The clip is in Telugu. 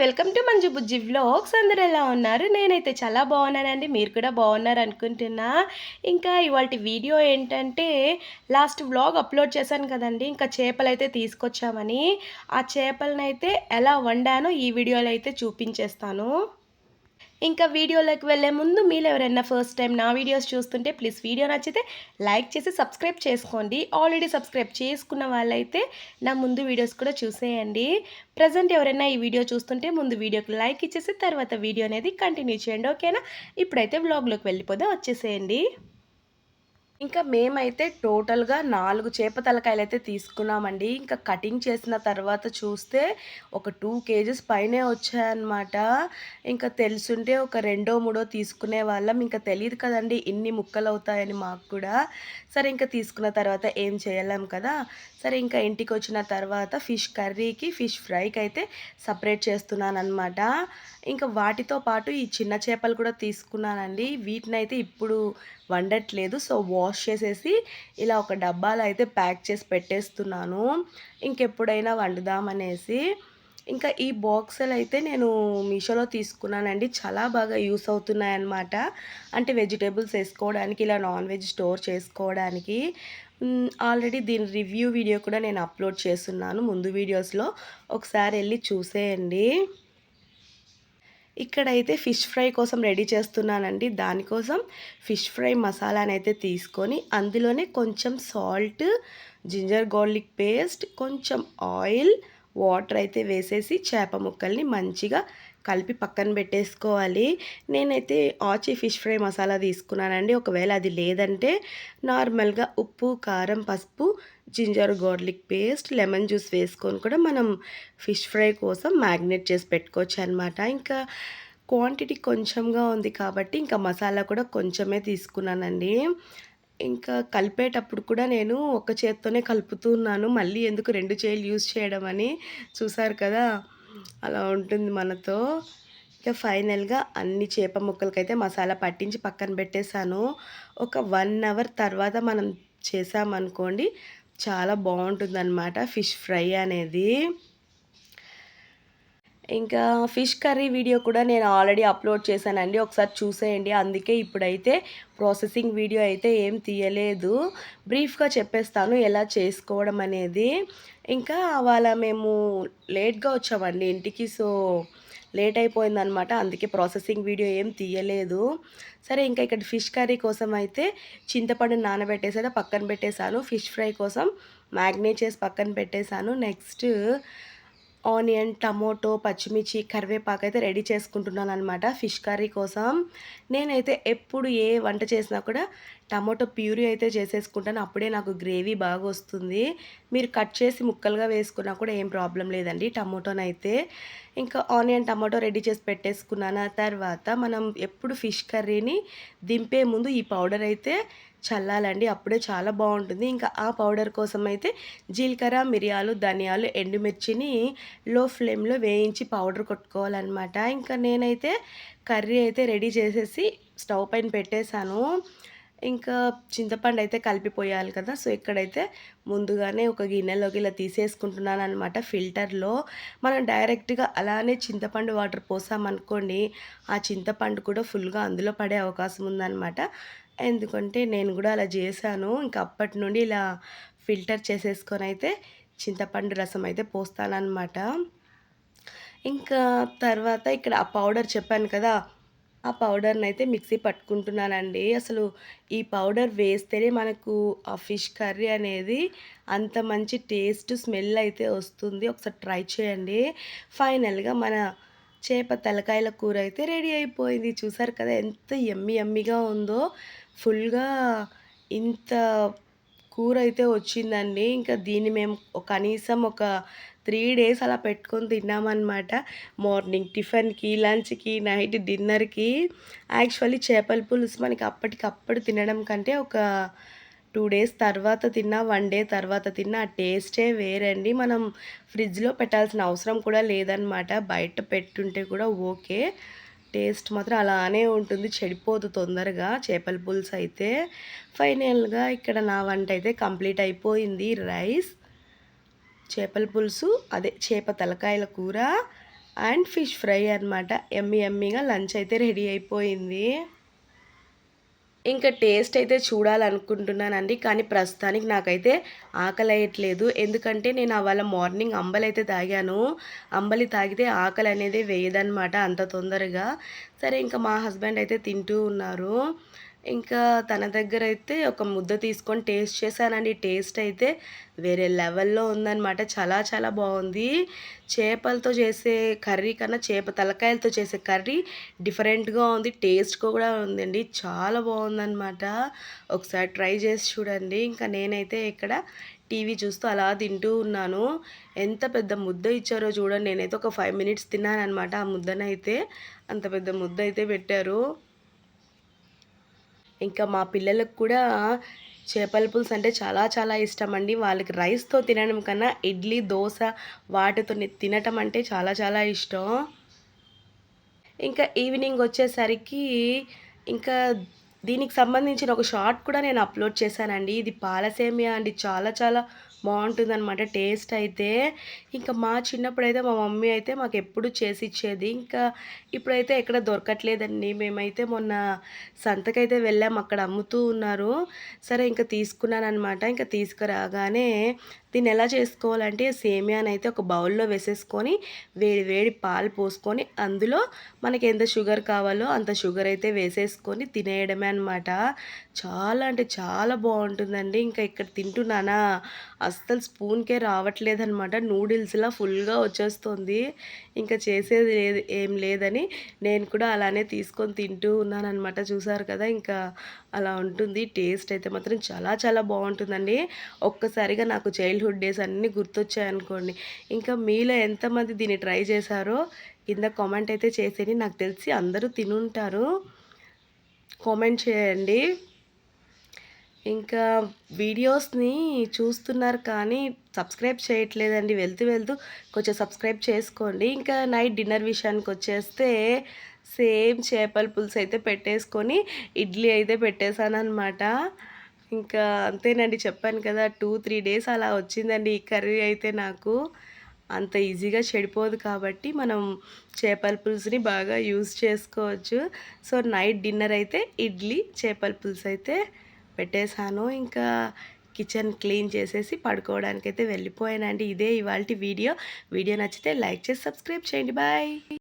Welcome to Manju Bujji vlogs. అందరూ ఎలా ఉన్నారు? నేనైతే చాలా బాగున్నానండి. మీరు కూడా బాగున్నారు అనుకుంటున్నా. ఇంకా ఇవాళ వీడియో ఏంటంటే లాస్ట్ వ్లాగ్ అప్లోడ్ చేశాను కదండి. ఇంకా చేపలు అయితే తీసుకొచ్చామని. ఆ చేపలనైతే ఎలా వండానో ఈ వీడియోలో అయితే చూపించేస్తాను. ఇంకా వీడియోలోకి వెళ్ళే ముందు మీరు ఎవరైనా ఫస్ట్ టైం నా వీడియోస్ చూస్తుంటే ప్లీజ్ వీడియో నచ్చితే లైక్ చేసి సబ్స్క్రైబ్ చేసుకోండి. ఆల్రెడీ సబ్స్క్రైబ్ చేసుకున్న వాళ్ళైతే నా ముందు వీడియోస్ కూడా చూసేయండి. ప్రజెంట్ ఎవరైనా ఈ వీడియో చూస్తుంటే ముందు వీడియోకి లైక్ ఇచ్చేసి తర్వాత వీడియో అనేది కంటిన్యూ చేయండి. ఓకేనా ఇప్పుడైతే వ్లాగ్లోకి వెళ్ళిపోతే వచ్చేసేయండి. ఇంకా మేమైతే టోటల్గా నాలుగు చేప తలకాయలు అయితే తీసుకున్నామండి. ఇంకా కటింగ్ చేసిన తర్వాత చూస్తే ఒక టూ కేజెస్ పైనే వచ్చాయన్నమాట. ఇంకా తెలుసుంటే ఒక రెండో మూడో తీసుకునే వాళ్ళం. ఇంకా తెలియదు కదండి ఇన్ని ముక్కలు అవుతాయని మాకు కూడా. సరే ఇంకా తీసుకున్న తర్వాత ఏం చేయలేం కదా. సరే ఇంకా ఇంటికి వచ్చిన తర్వాత ఫిష్ కర్రీకి ఫిష్ ఫ్రైకి అయితే సపరేట్ చేస్తున్నాను ఇంకా వాటితో పాటు ఈ చిన్న చేపలు కూడా తీసుకున్నానండి. వీటిని అయితే ఇప్పుడు వండట్లేదు. సో వాష్ వాష్ చేసేసి ఇలా ఒక డబ్బాలో అయితే ప్యాక్ చేసి పెట్టేస్తున్నాను. ఇంకెప్పుడైనా వండుదామనేసి. ఇంకా ఈ బాక్సులు అయితే నేను మీషోలో తీసుకున్నానండి. చాలా బాగా యూస్ అవుతున్నాయి అన్నమాట అంటే వెజిటేబుల్స్ వేసుకోవడానికి ఇలా నాన్ వెజ్ స్టోర్ చేసుకోవడానికి. ఆల్రెడీ దీని రివ్యూ వీడియో కూడా నేను అప్లోడ్ చేస్తున్నాను ముందు వీడియోస్లో. ఒకసారి వెళ్ళి చూసేయండి. ఇక్కడైతే ఫిష్ ఫ్రై కోసం రెడీ చేస్తున్నానండి. దానికోసం ఫిష్ ఫ్రై మసాలాని అయితే తీసుకొని అందులోనే కొంచెం సాల్ట్ జింజర్ గార్లిక్ పేస్ట్ కొంచెం ఆయిల్ వాటర్ అయితే వేసేసి చేప ముక్కల్ని మంచిగా కలిపి పక్కన పెట్టేసుకోవాలి. నేనైతే ఆచి ఫిష్ ఫ్రై మసాలా తీసుకున్నానండి. ఒకవేళ అది లేదంటే నార్మల్గా ఉప్పు కారం పసుపు ginger garlic paste lemon juice వేసుకొని కూడా మనం ఫిష్ ఫ్రై కోసం మ్యాగ్నేట్ చేసి పెట్టుకోవచ్చు అనమాట ఇంకా క్వాంటిటీ కొంచెంగా ఉంది కాబట్టి ఇంకా మసాలా కూడా కొంచెమే తీసుకున్నానండి. ఇంకా కలిపేటప్పుడు కూడా నేను ఒక చేత్తోనే కలుపుతున్నాను మళ్ళీ ఎందుకు రెండు చేతులు యూజ్ చేయడం అని చూసారు కదా? అలా ఉంటుంది మనతో. ఇక ఫైనల్గా అన్ని చేప ముక్కలకైతే మసాలా పట్టించి పక్కన పెట్టేశాను. ఒక వన్ అవర్ తర్వాత మనం చేసామనుకోండి చాలా బాగుంటుందన్నమాట ఫిష్ ఫ్రై అనేది. ఇంకా ఫిష్ కర్రీ వీడియో కూడా నేను ఆల్రెడీ అప్లోడ్ చేశానండి. ఒకసారి చూసేయండి. అందుకే ఇప్పుడైతే ప్రాసెసింగ్ వీడియో అయితే ఏం తీయలేదు. బ్రీఫ్గా చెప్పేస్తాను ఎలా చేసుకోవడం అనేది. ఇంకా వాళ్ళ మేము లేట్గా వచ్చామండి ఇంటికి. సో లేట్ అయిపోయిందనమాట. అందుకే ప్రాసెసింగ్ వీడియో ఏం తీయలేదు. సరే ఇంకా ఇక్కడ ఫిష్ కర్రీ కోసం అయితే చింతపండు నానబెట్టేసి పక్కన పెట్టేశాను. ఫిష్ ఫ్రై కోసం మ్యాగ్నేట్ చేసి పక్కన పెట్టేశాను. నెక్స్ట్ ఆనియన్ టమోటో పచ్చిమిర్చి కరివేపాకు అయితే రెడీ చేసుకుంటున్నాను అనమాట ఫిష్ కర్రీ కోసం. నేనైతే ఎప్పుడు ఏ వంట చేసినా కూడా టమాటో ప్యూరీ అయితే చేసేసుకుంటాను. అప్పుడే నాకు గ్రేవీ బాగా వస్తుంది. మీరు కట్ చేసి ముక్కలుగా వేసుకున్నా కూడా ఏం ప్రాబ్లం లేదండి టమోటోనైతే. ఇంకా ఆనియన్ టమాటో రెడీ చేసి పెట్టేసుకున్నాను. తర్వాత మనం ఎప్పుడు ఫిష్ కర్రీని దింపే ముందు ఈ పౌడర్ అయితే చల్లాలండి. అప్పుడే చాలా బాగుంటుంది. ఇంకా ఆ పౌడర్ కోసం అయితే జీలకర్ర మిరియాలు ధనియాలు ఎండుమిర్చిని లో ఫ్లేమ్లో వేయించి పౌడర్ కొట్టుకోవాలన్నమాట. ఇంకా నేనైతే కర్రీ అయితే రెడీ చేసేసి స్టవ్ పైన పెట్టేశాను. ఇంకా చింతపండు అయితే కలిపిపోయాలి కదా సో ఇక్కడైతే ముందుగానే ఒక గిన్నెలోకి ఇలా తీసేసుకుంటున్నాను అనమాట ఫిల్టర్లో. మనం డైరెక్ట్గా అలానే చింతపండు వాటర్ పోసామనుకోండి ఆ చింతపండు కూడా ఫుల్గా అందులో పడే అవకాశం ఉందన్నమాట. ఎందుకంటే నేను కూడా అలా చేశాను ఇంకా అప్పటి నుండి ఇలా ఫిల్టర్ చేసేసుకొని అయితే చింతపండు రసం అయితే పోస్తానన్నమాట. ఇంకా తర్వాత ఇక్కడ ఆ పౌడర్ చెప్పాను కదా ఆ పౌడర్ని అయితే మిక్సీ పట్టుకుంటున్నానండి. అసలు ఈ పౌడర్ వేస్తేనే మనకు ఆ ఫిష్ కర్రీ అనేది అంత మంచి టేస్ట్ స్మెల్ అయితే వస్తుంది. ఒకసారి ట్రై చేయండి. ఫైనల్గా మన చేప తలకాయల కూర అయితే రెడీ అయిపోయింది. చూసారు కదా ఎంత ఎమ్మి ఎమ్మిగా ఉందో. ఫుల్గా ఇంత కూర అయితే వచ్చిందండి. ఇంకా దీన్ని మేము కనీసం ఒక త్రీ డేస్ అలా పెట్టుకొని తిన్నామన్నమాట. మార్నింగ్ టిఫిన్కి లంచ్కి నైట్ డిన్నర్కి. యాక్చువల్లీ చేపల పులుసు మనకి అప్పటికప్పుడు తినడం కంటే ఒక టూ డేస్ తర్వాత తిన్నా వన్ డే తర్వాత తిన్నా ఆ టేస్టే వేరండి. మనం ఫ్రిడ్జ్లో పెట్టాల్సిన అవసరం కూడా లేదనమాట బయట పెట్టుంటే కూడా ఓకే. టేస్ట్ మాత్రం అలానే ఉంటుంది. చెడిపోదు తొందరగా. చేపల పులుసు అయితే ఫైనల్గా ఇక్కడ నా వంట అయితే కంప్లీట్ అయిపోయింది. రైస్ చేపల పులుసు అదే చేప తలకాయల కూర అండ్ ఫిష్ ఫ్రై అనమాట ఎమ్మి ఎమ్మిగా లంచ్ అయితే రెడీ అయిపోయింది. ఇంకా టేస్ట్ అయితే చూడాలనుకుంటున్నానండి కానీ ప్రస్తుతానికి నాకైతే ఆకలి అయ్యట్లేదు ఎందుకంటే నేను అవాళ మార్నింగ్ అంబలి అయితే తాగాను. అంబలి తాగితే ఆకలి అనేది వేయదనమాట అంత తొందరగా. సరే ఇంకా మా హస్బెండ్ అయితే తింటూ ఉన్నారు. ఇంకా తన దగ్గర అయితే ఒక ముద్ద తీసుకొని టేస్ట్ చేశానండి. టేస్ట్ అయితే వేరే లెవెల్లో ఉందన్నమాట. చాలా చాలా బాగుంది. చేపలతో చేసే కర్రీ కన్నా చేప తలకాయలతో చేసే కర్రీ డిఫరెంట్గా ఉంది. టేస్ట్ కూడా ఉందండి. చాలా బాగుందన్నమాట. ఒకసారి ట్రై చేసి చూడండి. ఇంకా నేనైతే ఇక్కడ టీవీ చూస్తూ అలా తింటూ ఉన్నాను. ఎంత పెద్ద ముద్ద ఇచ్చారో చూడండి. నేనైతే ఒక ఫైవ్ మినిట్స్ తిన్నాను అనమాట ఆ ముద్దనైతే. అంత పెద్ద ముద్ద అయితే పెట్టారు. ఇంకా మా పిల్లలకు కూడా చేపల పులుసు అంటే చాలా చాలా ఇష్టం అండి వాళ్ళకి రైస్తో తినడం కన్నా ఇడ్లీ దోశ వాటితో తినటం అంటే చాలా చాలా ఇష్టం. ఇంకా ఈవినింగ్ వచ్చేసరికి ఇంకా దీనికి సంబంధించిన ఒక షార్ట్ కూడా నేను అప్లోడ్ చేశానండి. ఇది పాలసేమియా అండి. చాలా చాలా బాగుంటుందన్నమాట. టేస్ట్ అయితే ఇంకా మా చిన్నప్పుడు అయితే మా మమ్మీ అయితే మాకు ఎప్పుడు చేసి ఇచ్చేది. ఇంకా ఇప్పుడైతే ఎక్కడ దొరకట్లేదండి. మేమైతే మొన్న సంతకైతే వెళ్ళాం. అక్కడ అమ్ముతూ ఉన్నారు. సరే ఇంకా తీసుకున్నాను అనమాట ఇంకా తీసుకురాగానే దీన్ని ఎలా చేసుకోవాలంటే సేమియాని అయితే ఒక బౌల్లో వేసేసుకొని వేడి వేడి పాలు పోసుకొని అందులో మనకి ఎంత షుగర్ కావాలో అంత షుగర్ అయితే వేసేసుకొని తినేయడమే అనమాట చాలా అంటే చాలా బాగుంటుందండి. ఇంకా ఇక్కడ తింటున్నానా? అస్సలు స్పూన్కే రావట్లేదనమాట నూడిల్స్లా ఫుల్గా వచ్చేస్తుంది. ఇంకా చేసేది లేదు ఏం లేదని నేను కూడా అలానే తీసుకొని తింటూ ఉన్నానమాట చూసారు కదా ఇంకా అలా ఉంటుంది. టేస్ట్ అయితే మాత్రం చాలా చాలా బాగుంటుందండి. ఒక్కసారిగా నాకు చైల్డ్హుడ్ డేస్ అన్నీ గుర్తొచ్చాయనుకోండి. ఇంకా మీలో ఎంతమంది దీన్ని ట్రై చేశారో కింద కామెంట్ అయితే చేసేది నాకు తెలిసి అందరూ తినుంటారు. కామెంట్ చేయండి. ఇంకా వీడియోస్ని చూస్తున్నారు కానీ సబ్స్క్రైబ్ చేయట్లేదండి. వెళ్తూ వెళ్తూ కొంచెం సబ్స్క్రైబ్ చేసుకోండి. ఇంకా నైట్ డిన్నర్ విషయానికి వచ్చేస్తే సేమ్ చేపల పులుసు అయితే పెట్టేసుకొని ఇడ్లీ అయితే పెట్టేశాను అనమాట ఇంకా అంతేనండి చెప్పాను కదా టూ త్రీ డేస్ అలా వచ్చిందండి ఈ కర్రీ అయితే నాకు. అంత ఈజీగా చెడిపోదు కాబట్టి మనం చేపల పులుసుని బాగా యూజ్ చేసుకోవచ్చు. సో నైట్ డిన్నర్ అయితే ఇడ్లీ చేపల పులుసు అయితే పెట్టేశాను. ఇంకా కిచెన్ క్లీన్ చేసేసి పడుకోవడానికైతే వెళ్ళిపోయానండి. ఇదే ఇవాళ వీడియో. వీడియో నచ్చితే లైక్ చేసి సబ్స్క్రైబ్ చేయండి. బాయ్.